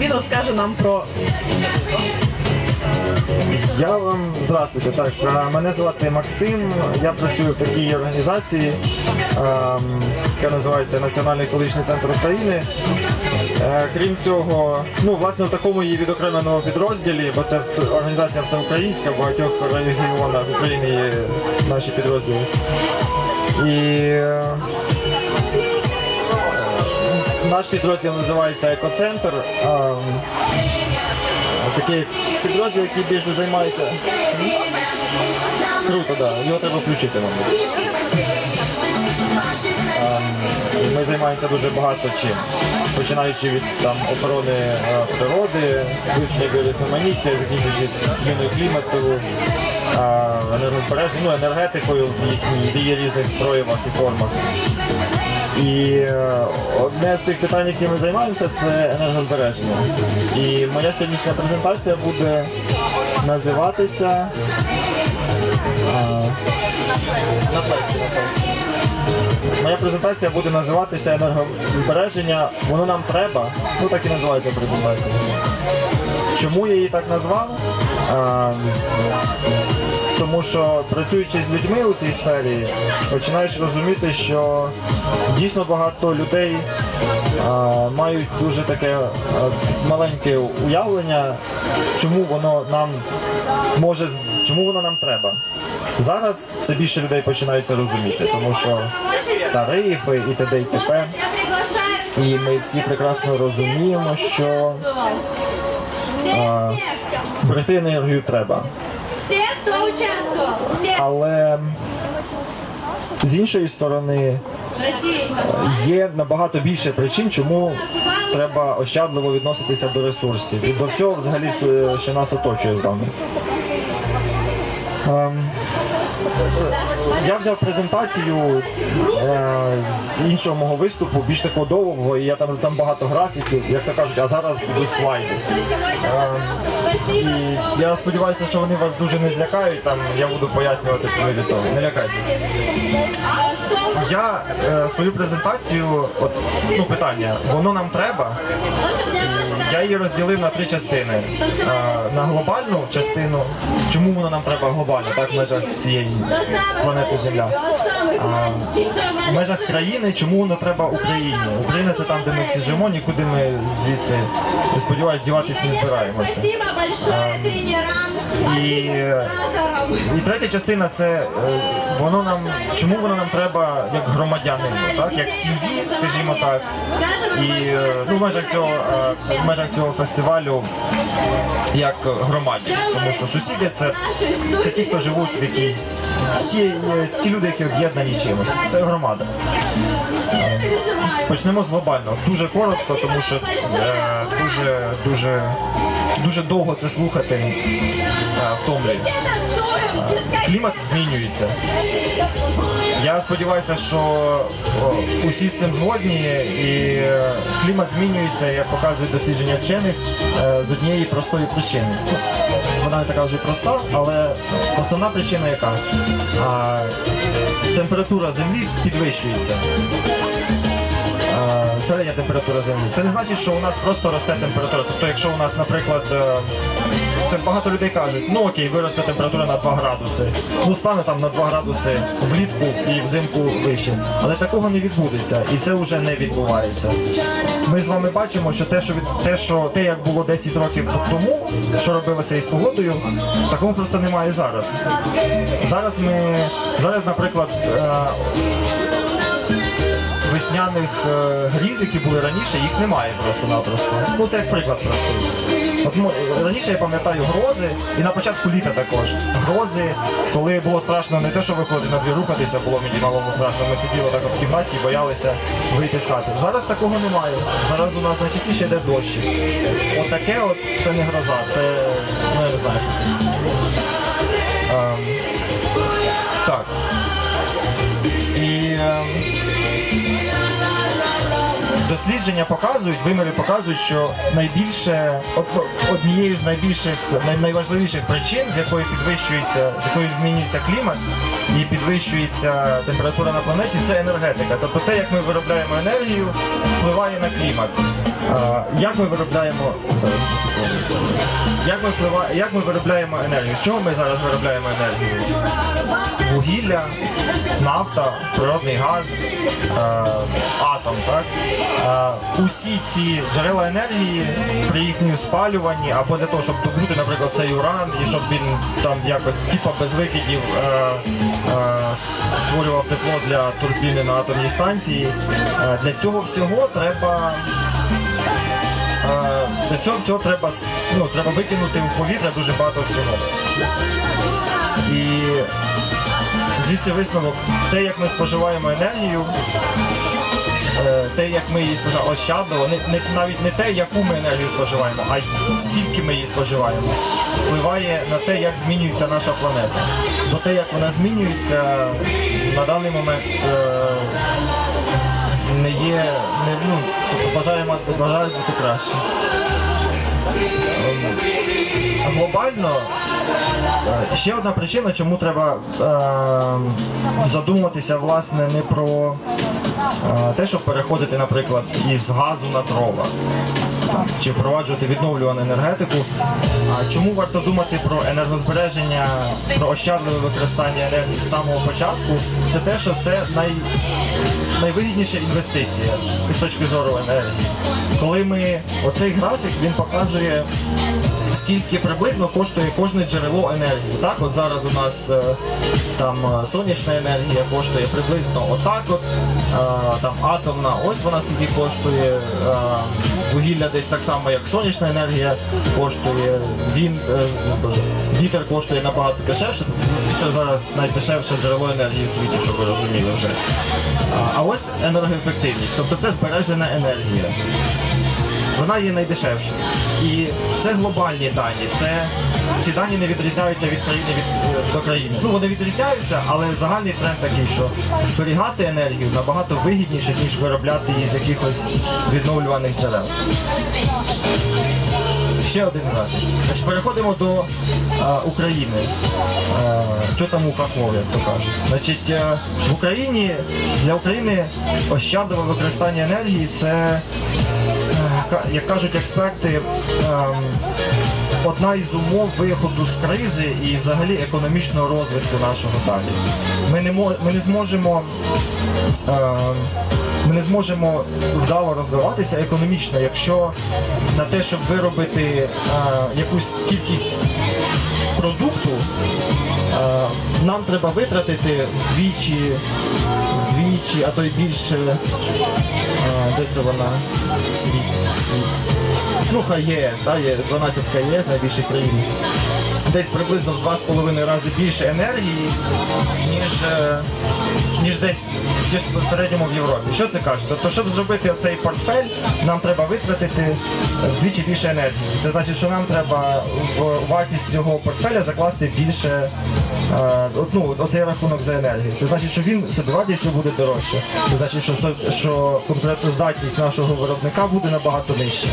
Він розкаже нам про Я вам здравствуйте. Так, е, мене звати Максим. Я працюю в такій організації, ем, яка називається Національний екологічний центр України. Е, Крім цього, ну власне в такому її відокремленому підрозділі, бо це організація всеукраїнська, в багатьох регіонах України є наші підрозділи. І е, наш підрозділ називається Екоцентр. Такий підрозділ, який більше займається. Круто. Да. Його треба включити, мабуть. Ми займаємося дуже багато чим. Починаючи від там, охорони природи, вивчення біорізноманіття, закінчуючи зміною клімату, енергозбереження, ну, енергетикою в її різних проявах і формах. І е, одне з тих питань, якими ми займаємося, це енергозбереження. І моя сьогоднішня презентація буде називатися. На фесті. Моя презентація буде називатися енергозбереження. Воно нам треба. Ну так і називається презентація. Чому я її так назвав? Тому що працюючи з людьми у цій сфері, починаєш розуміти, що дійсно багато людей а, мають дуже таке а, маленьке уявлення, чому воно нам може, чому воно нам треба. Зараз все більше людей починають це розуміти, тому що тарифи і т.д. і т.п. І ми всі прекрасно розуміємо, що а, берегти енергію треба. Все, кто участвовал? Все. Але з іншої сторони є набагато більше причин, чому треба ощадливо відноситися до ресурсів і до всього взагалі, е, що нас оточує з вами. Я взяв презентацію е, з іншого мого виступу, більш такого довгого, і я там, там багато графіків, як то кажуть, а зараз будуть слайди. Е, І я сподіваюся, що вони вас дуже не злякають, там я буду пояснювати по мірі того. Не лякайтеся. Я е, свою презентацію, от, ну питання, воно нам треба. Я її розділив на три частини. Е, на глобальну частину, чому воно нам треба глобально, так, в межах цієї планети Земля. А, в межах країни, чому воно треба Україні? Україна це там, де ми всі живемо, нікуди ми звідси, я сподіваюся, діватись не збираємося. Тренерам. І, і третя частина це е, воно нам чому воно нам треба як громадянину, так як сім'ї, скажімо так. І е, ну, в межах цього е, в межах цього фестивалю як громаді, тому що сусіди це, це ті, хто живуть в якійсь ті, е, ті люди, які об'єднані чимось. Це громада. Почнемо з глобального. Дуже коротко, тому що дуже дуже дуже довго це слухати е, втомлює. Клімат змінюється. Я сподіваюся, що усі з цим згодні, і е, клімат змінюється, як показують дослідження вчених, е, з однієї простої причини. Ну, Вона не така вже проста, але основна причина яка? Температура землі підвищується. Середня температура землі. Це не значить, що у нас просто росте температура. Тобто, якщо у нас, наприклад, е, це багато людей кажуть, ну окей, виросте температура на 2 градуси. Ну стане там на 2 градуси влітку і взимку вище. Але такого не відбудеться, і це вже не відбувається. Ми з вами бачимо, що те, що від те, що те, як було 10 років тому, що робилося із погодою, такого просто немає зараз. Зараз ми зараз, наприклад, е, весняних е, гріз, які були раніше, їх немає просто-напросто. Ну це як приклад просто. От ну, раніше я пам'ятаю грози, і на початку літа також. Грози, коли було страшно не те, що виходити на двір рухатися, було мені малому страшно. Ми сиділи так от в кімнаті і боялися вийти з хати. Зараз такого немає. Зараз у нас найчастіше йде дощ. От таке от це не гроза, це ну я не знаю, що це. Ем, так. І ем, дослідження показують, виміри показують, що найбільше однією з найбільших найважливіших причин, з якої підвищується, з якої змінюється клімат і підвищується температура на планеті, це енергетика. Тобто те, як ми виробляємо енергію, впливає на клімат. Е, Як ми виробляємо як ми вплива... як ми виробляємо енергію? З чого ми зараз виробляємо енергію? Вугілля, нафта, природний газ, е, атом. Так? Е, усі ці джерела енергії при їхньому спалюванні або для того, щоб добути, наприклад, цей уран, і щоб він там якось типа без викидів створював тепло для турбіни на атомній станції. Для цього всього треба. Для цього всього треба, ну, треба викинути в повітря дуже багато всього. І звідси висновок, те, як ми споживаємо енергію, е, те, як ми її споживаємо, ощадливо, не, навіть не те, яку ми енергію споживаємо, а й скільки ми її споживаємо, впливає на те, як змінюється наша планета. Бо те, як вона змінюється, на даний момент е, не є, не, ну, тобто бажаємо, бажають бути краще. Ем, Глобально е, ще одна причина, чому треба е, задумуватися власне не про е, те, щоб переходити, наприклад, із газу на дрова. Чи впроваджувати відновлювану енергетику. А чому варто думати про енергозбереження, про ощадливе використання енергії з самого початку? Це те, що це най, найвигідніша інвестиція з точки зору енергії. Коли ми оцей графік він показує скільки приблизно коштує кожне джерело енергії. Так, от зараз у нас е, там е, сонячна енергія коштує приблизно отак, от е, там атомна, ось вона скільки коштує. Вугілля десь так само, як сонячна енергія коштує. Він ну, вітер коштує набагато дешевше. Вітер зараз найдешевше джерело енергії в світі, щоб ви розуміли вже. А, ось енергоефективність, тобто це збережена енергія вона є найдешевша. І це глобальні дані. Це ці дані не відрізняються від країни від, е, до країни. Ну вони відрізняються, але загальний тренд такий, що зберігати енергію набагато вигідніше, ніж виробляти її з якихось відновлюваних джерел. Ще один раз. Значить, переходимо до е, України. Е, що там у Хахові, як то кажуть. Значить, е, в Україні для України ощадливе використання енергії це Е, ка- як кажуть експерти, ем, одна із умов виходу з кризи і взагалі економічного розвитку нашого далі. Ми не, мо- ми не зможемо. ем, ми не зможемо вдало розвиватися економічно, якщо на те, щоб виробити е, якусь кількість продукту, е, нам треба витратити вдвічі, вдвічі, а то й більше. е, де це вона? Світ, світ. Ну, хай ЄС, да, є 12 ЄС, найбільші країни. Десь приблизно в 2,5 рази більше енергії, ніж, е, ніж десь ніж в середньому в Європі. Що це каже? Тобто, щоб зробити оцей портфель, нам треба витратити вдвічі більше енергії. Це значить, що нам треба в вартість цього портфеля закласти більше е, ну, оцей рахунок за енергію. Це значить, що він собівартістю буде дорожче. Це значить, що, що конкурентоздатність нашого виробника буде набагато нижча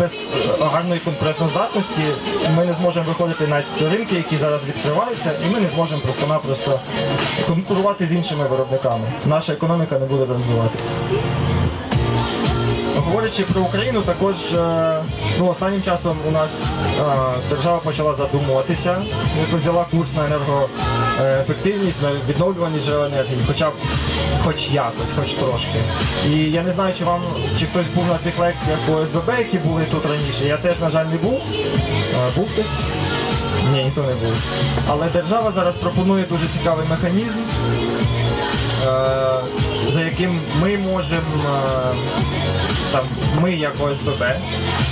без гарної конкурентоздатності ми не зможемо виходити на ринки, які зараз відкриваються, і ми не зможемо просто-напросто конкурувати з іншими виробниками. Наша економіка не буде розвиватися. Говорячи про Україну, також е, ну, останнім часом у нас е, держава почала задумуватися, якось взяла курс на енергоефективність, на відновлювані джерела енергії, хоча б хоч якось, хоч трошки. І я не знаю, чи вам чи хтось був на цих лекціях по СББ, які були тут раніше. Я теж, на жаль, не був. Е, Був хтось? Ні, ніхто не був. Але держава зараз пропонує дуже цікавий механізм е, за яким ми можемо там ми як ОСББ,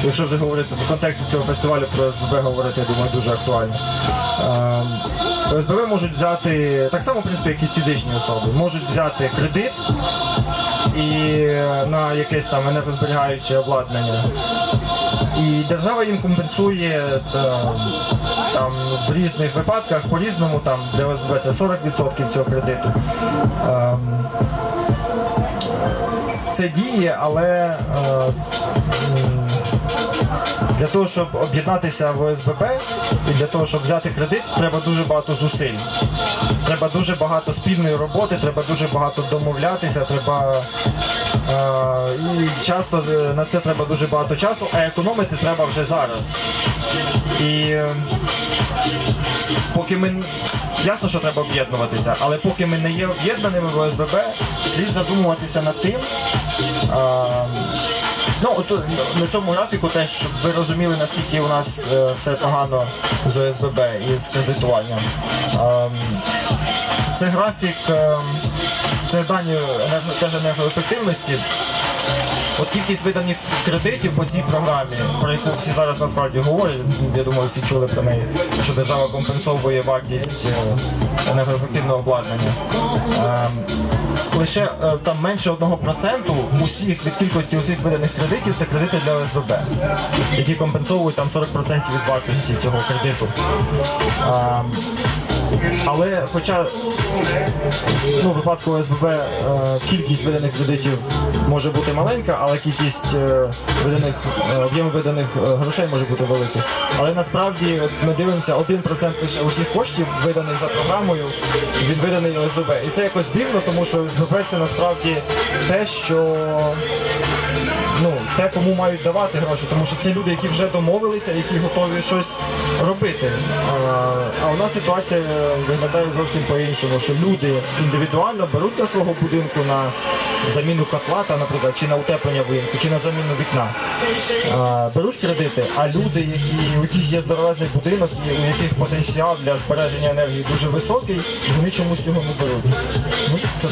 якщо вже говорити в контексті цього фестивалю про ОСББ говорити, я думаю, дуже актуально. Е, ОСББ можуть взяти так само, в принципі, як і фізичні особи, можуть взяти кредит і е, на якесь там енергозберігаюче обладнання. І держава їм компенсує е, там в різних випадках по-різному, там для ОСББ це 40% цього кредиту. Ем, Це діє, але е, для того, щоб об'єднатися в ОСББ і для того, щоб взяти кредит, треба дуже багато зусиль. Треба дуже багато спільної роботи, треба дуже багато домовлятися, треба Е, І часто е, на це треба дуже багато часу, а економити треба вже зараз. І е, поки ми. Ясно, що треба об'єднуватися, але поки ми не є об'єднаними в ОСББ, слід задумуватися над тим. е, Ну, от на цьому графіку теж, щоб ви розуміли, наскільки у нас е, все погано з ОСББ і з кредитуванням. Ем, це графік, ем, це дані теж енергоефективності. От кількість виданих кредитів по цій програмі, про яку всі зараз насправді говорять, я думаю, всі чули про неї, що держава компенсовує вартість е, енергоефективного обладнання. Ем, лише е, там менше 1% усіх від кількості усіх виданих кредитів це кредити для ОСББ, які компенсовують там 40% від вартості цього кредиту. Але хоча ну, в випадку ОСББ е, кількість виданих кредитів може бути маленька, але кількість е, виданих е, виданих е, грошей може бути великий. Але насправді ми дивимося 1% лише усіх коштів, виданих за програмою, він виданий ОСББ. І це якось дивно, тому що ОСББ це насправді те, що те, кому мають давати гроші, тому що це люди, які вже домовилися, які готові щось робити. А, а у нас ситуація е, виглядає зовсім по-іншому, що люди індивідуально беруть на свого будинку на заміну котла, та, наприклад, чи на утеплення будинку, чи на заміну вікна. А, беруть кредити, а люди, які, у яких є здоровезний будинок, і у яких потенціал для збереження енергії дуже високий, вони чомусь його не беруть. Ну, це,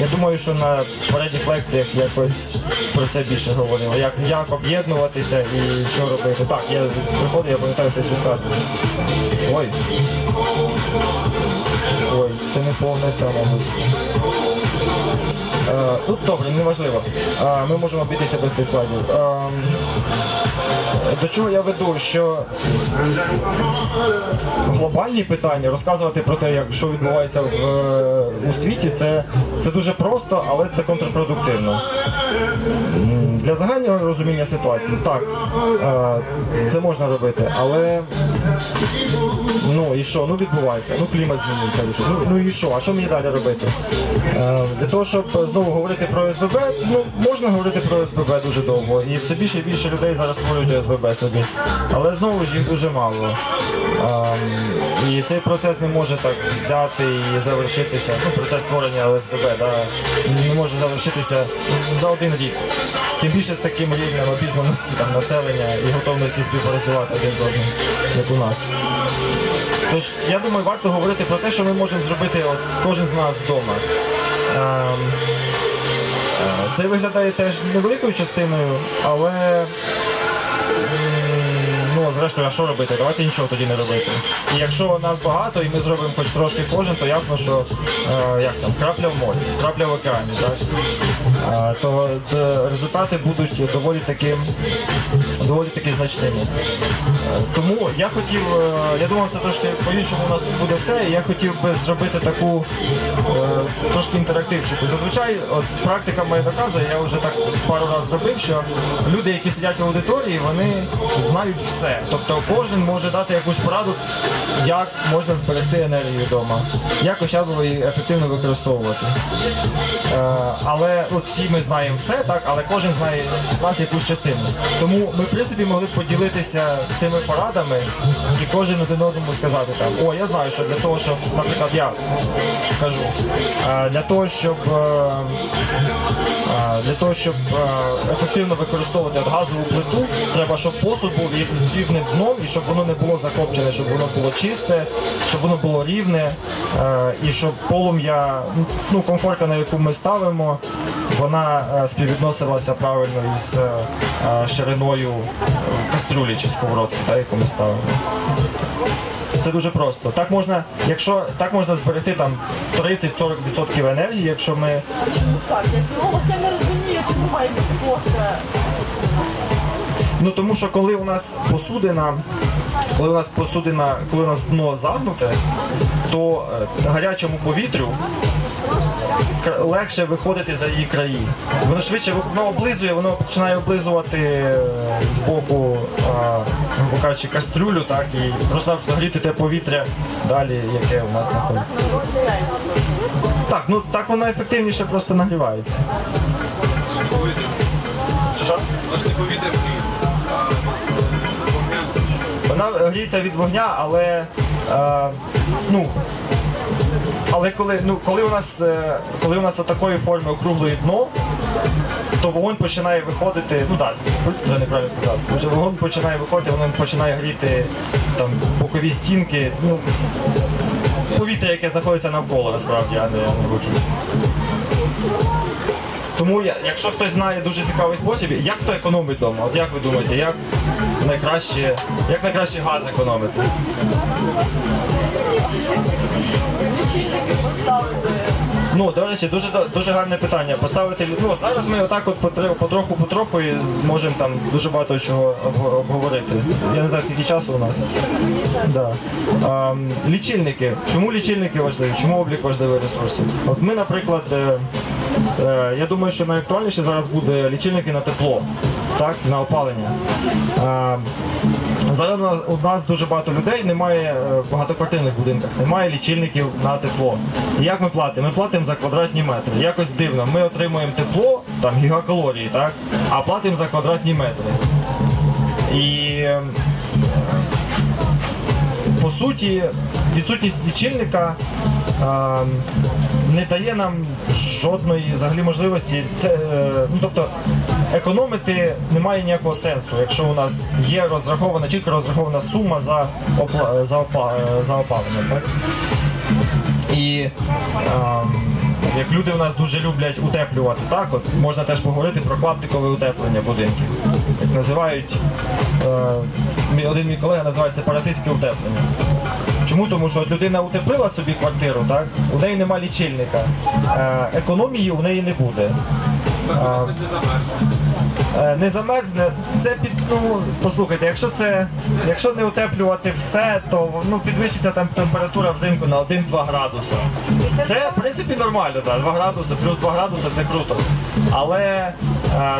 я думаю, що на попередніх лекціях якось про це більше говорили. Як, як об'єднуватися і що робити. Так, я приходив, я пам'ятаю, те, що сказано. Ой. Ой, це не повне це, мабуть. Е, ну, добре, неважливо. Е, ми можемо обійтися без тих слайдів. Ем, до чого я веду, що глобальні питання, розказувати про те, як що відбувається в, е, у світі, це, це дуже просто, але це контрпродуктивно. Для загального розуміння ситуації, так, е, це можна робити, але ну і що? Ну відбувається, ну клімат змінюється. Ну, ну і що? А що мені далі робити? Е, для того, щоб знову говорити про СББ, ну можна говорити про СББ дуже довго. І все більше і більше людей зараз створюють СББ собі. Але знову ж їх дуже мало. Ем, і цей процес не може так взяти і завершитися. Ну, процес створення ОСББ да, не може завершитися за один рік. Тим більше з таким рівнем обізнаності там, населення і готовності співпрацювати один з одним, як у нас. Тож, я думаю, варто говорити про те, що ми можемо зробити от, кожен з нас вдома. Ем, е, це виглядає теж невеликою частиною, але ну, зрештою, а що робити? Давайте нічого тоді не робити. І якщо нас багато і ми зробимо хоч трошки кожен, то ясно, що е, як там, крапля в морі, крапля в океані, так? Е, то д- результати будуть доволі таки, доволі таки значними. Е, Тому я хотів, е, я думав, це трошки по-іншому у нас тут буде все. І я хотів би зробити таку е, трошки інтерактивчику. Зазвичай, от практика моя доказує, я вже так пару разів зробив, що люди, які сидять в аудиторії, вони знають все. Тобто кожен може дати якусь пораду, як можна зберегти енергію вдома, як хоча б її ефективно використовувати. Е, але от всі ми знаємо все, так, але кожен знає з нас якусь частину. Тому ми, в принципі, могли б поділитися цими порадами і кожен один одному сказати там, о, я знаю, що для того, щоб, наприклад, я кажу, е, для того, щоб е, е, для того, щоб е, ефективно використовувати газову плиту, треба, щоб посуд був рівним дном і щоб воно не було закопчене, щоб воно було чисте, щоб воно було рівне, е, і щоб полум'я, ну, комфорка, на яку ми ставимо, вона е, співвідносилася правильно із е, шириною кастрюлі чи сковородки, та, яку ми ставимо. Це дуже просто. Так можна, якщо так можна зберегти там 30-40% енергії, якщо ми Так, як ну, я не розумію, чому має бути плоска. Ну тому що коли у нас посудина, коли у нас посудина, коли у нас дно загнуте, то е, гарячому повітрю легше виходити за її краї. Воно швидше воно облизує, воно починає облизувати е, з боку, е, кажучи, кастрюлю, так, і просто гріти те повітря далі, яке у нас знаходиться. Так, ну так воно ефективніше просто нагрівається. Що? Не повітря гріється. Вона гріється від вогня, але е, ну. Але коли, ну, коли у нас е, коли у нас такої форми округлої дно, то вогонь починає виходити, ну так, вже неправильно сказав, вогонь починає виходити, воно починає гріти там бокові стінки, ну повітря, яке знаходиться навколо, насправді, а не, вручусь. Тому якщо хтось знає дуже цікавий спосіб, як то економить вдома? От як ви думаєте, як найкраще, як найкраще газ економити? Ну, до речі, дуже дуже гарне питання. Поставити ну от зараз ми отак от потр- потроху потроху і зможемо там дуже багато чого обговорити. Я не знаю, скільки часу у нас. Да. А, лічильники. Чому лічильники важливі? Чому облік важливий ресурсів? От ми, наприклад, е, е, я думаю, що найактуальніше зараз буде лічильники на тепло, так, на опалення. А, Зараз у нас- дуже багато людей немає е, в багатоквартирних будинках, немає лічильників на тепло. І як ми платимо? Ми платимо за квадратні метри. Якось дивно. Ми отримуємо тепло, там гігакалорії, так? А платимо за квадратні метри. І е, по суті, відсутність лічильника не дає нам жодної взагалі можливості. Це, е, ну, тобто, економити немає ніякого сенсу, якщо у нас є розрахована, чітко розрахована сума за, опла, за, опа, е, за опалення. Так? І ем, як люди у нас дуже люблять утеплювати, так от можна теж поговорити про клаптикове утеплення будинків. Як називають е, один мій колега називає сепаратистське утеплення. Чому? Тому що людина утеплила собі квартиру, так? У неї нема лічильника. Е, економії у неї не буде. Не. Е, не замерзне. Це під ну послухайте, якщо це якщо не утеплювати все, то ну підвищиться там температура взимку на 1-2 градуси. Це в принципі нормально, так, 2 градуси, плюс 2 градуси це круто. Але е,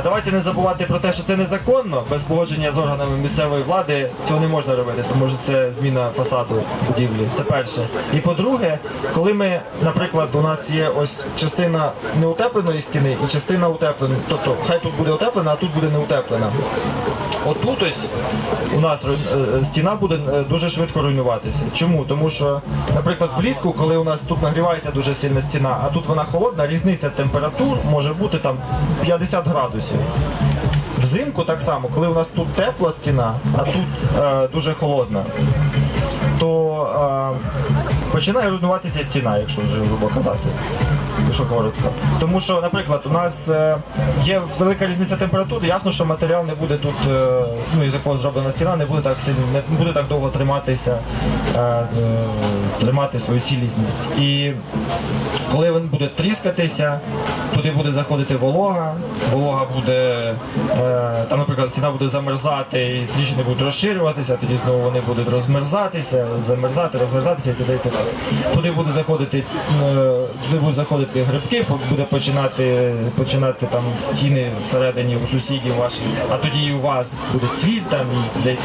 давайте не забувати про те, що це незаконно, без погодження з органами місцевої влади цього не можна робити, тому що це зміна фасаду будівлі. Це перше. І по-друге, коли ми, наприклад, у нас є ось частина неутепленої стіни і частина утеплена, тобто хай тут буде утеплена, а тут буде не утеплена. Отут ось у нас е, стіна буде е, дуже швидко руйнуватися. Чому? Тому що, наприклад, влітку, коли у нас тут нагрівається дуже сильно стіна, а тут вона холодна, різниця температур може бути там 50 градусів. Взимку так само, коли у нас тут тепла стіна, а тут е, дуже холодна, то е, починає руйнуватися стіна, якщо вже грубо казати. Якщо коротко. Тому що, наприклад, у нас е, є велика різниця температур, ясно, що матеріал не буде тут, е, ну із якого зроблена стіна, не буде так сильно, не буде так довго триматися, е, тримати свою цілісність. І коли він буде тріскатися, туди буде заходити волога, волога буде, е, там, наприклад, стіна буде замерзати, і тріщини будуть розширюватися, тоді знову вони будуть розмерзатися, замерзати, розмерзатися і туди і туди. Буде заходити, е, туди будуть заходити грибки, буде починати, починати там стіни всередині у сусідів ваших, а тоді і у вас буде цвіт там і.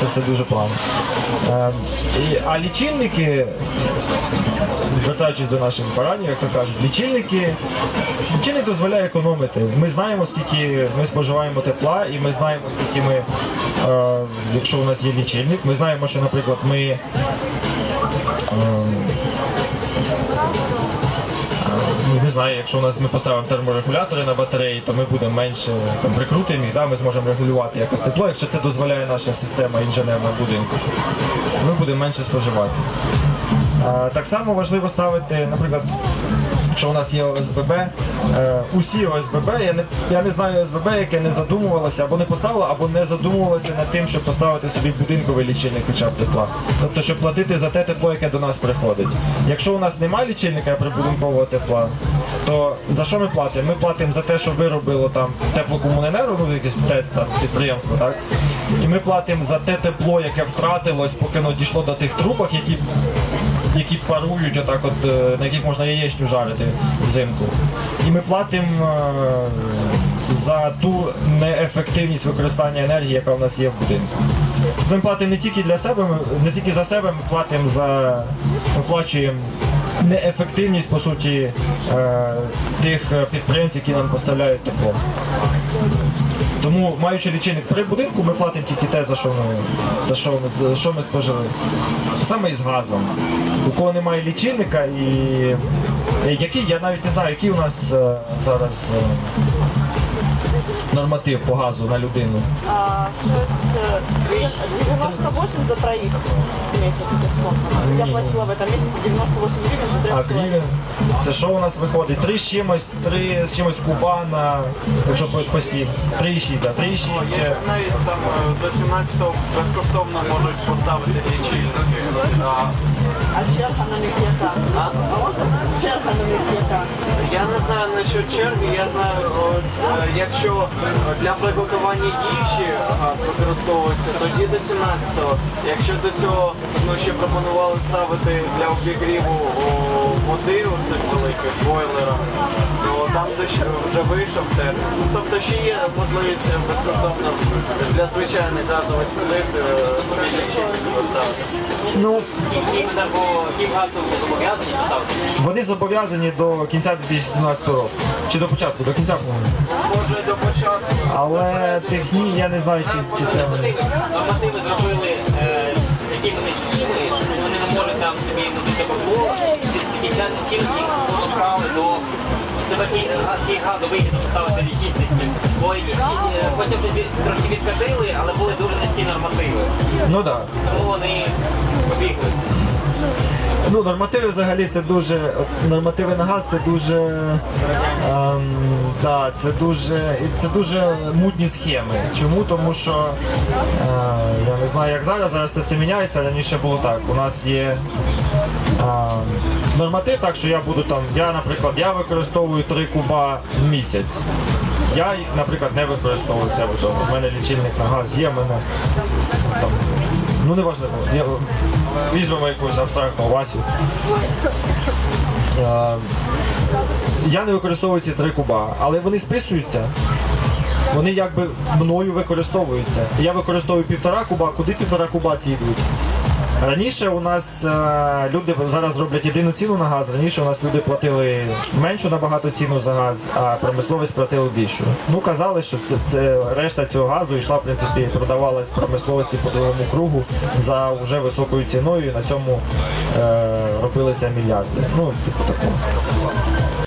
Це все дуже плавно. Е, а лічильники звертаючись до наших баранів, як то кажуть, лічильники. Лічильник дозволяє економити. Ми знаємо, скільки ми споживаємо тепла, і ми знаємо, скільки ми, е, якщо у нас є лічильник, ми знаємо, що, наприклад, ми. е, Ну, не знаю, якщо у нас ми поставимо терморегулятори на батареї, то ми будемо менше там, прикрутимо да, ми зможемо регулювати якось тепло, якщо це дозволяє наша система інженерна будинку, ми будемо менше споживати. Так само важливо ставити, наприклад, якщо у нас є ОСББ, е, усі ОСББ, я не, я не знаю ОСББ, яке не задумувалося або не поставило, або не задумувалося над тим, щоб поставити собі будинковий лічильник хоча б тепла. Тобто, щоб платити за те тепло, яке до нас приходить. Якщо у нас немає лічильника прибудинкового тепла, то за що ми платимо? Ми платимо за те, що виробило там теплокомуненерго, ну якесь підприємство, так? І ми платимо за те тепло, яке втратилось, поки воно дійшло до тих трубок, які які парують отак, от, е, на яких можна яєчню жарити взимку. І ми платимо е, за ту неефективність використання енергії, яка в нас є в будинку. Ми платимо не тільки для себе, не тільки за себе, ми платимо за оплачуємо неефективність по суті е, тих підприємців, які нам поставляють тепло. Тому, маючи лічильник при будинку, ми платимо тільки те, за що ми, за що за що ми спожили. Саме із газом. У кого немає лічильника і який, я навіть не знаю, який у нас е, зараз е, норматив по газу на людину. А, щось, е, 98 за троих в месяц это? Я платила в этом месяце 98 гривен за А трех человек. гривень, це що у нас виходить? Три з чимось, три з чимось куба на, якщо по по сім. 3,6, да, 3,6. Є навіть там е, до 17-го безкоштовно можуть поставити лічильники. А, А черга на них яка? А? Черга на них яка? Я не знаю насчет черги, я знаю, от, е, якщо для приготування їжі газ використовується, тоді до 17-го. Якщо до цього ну, ще пропонували ставити для обігріву води у цих великих бойлерах, то там вже вийшов термін. Ну, Тобто ще є можливість безкоштовно для звичайних газових плит е, собі лічильники поставити. Ну, вони зобов'язані до кінця 2017 року. Чи до початку, до кінця, по-моєму. Може до початку. Але техні, я не знаю, чи, чи це. вони. Нормативи зробили е, такі вони схеми, що вони не можуть там собі музики бабло, і воно до тебе Київгазу вигідно поставити лічильники. Бо і- і, е, потім щось трошки відкатили, але були дуже низькі нормативи. Ну так. Да. Тому вони побігли. Ну, нормативи взагалі це дуже. Нормативи на газ це дуже. Ем, да, це дуже. Це дуже мутні схеми. Чому? Тому що е, я не знаю, як зараз, зараз це все міняється, раніше було так. У нас є. е, Норматив, так що я буду там, я, наприклад, я використовую 3 куба в місяць. Я наприклад, не використовую це. У мене лічильник на газ є, в мене там, ну не важливо. Я, візьмемо якусь абстрактного Васю. Е, Я не використовую ці три куба, але вони списуються. Вони якби мною використовуються. Я використовую півтора куба, куди півтора куба ці йдуть. Раніше у нас е, люди зараз роблять єдину ціну на газ. Раніше у нас люди платили меншу набагато ціну за газ, а промисловість платила більшу. Ну казали, що це, це решта цього газу йшла, в принципі, продавалась промисловості по другому кругу за вже високою ціною. І на цьому е, робилися мільярди. Ну, типу такого.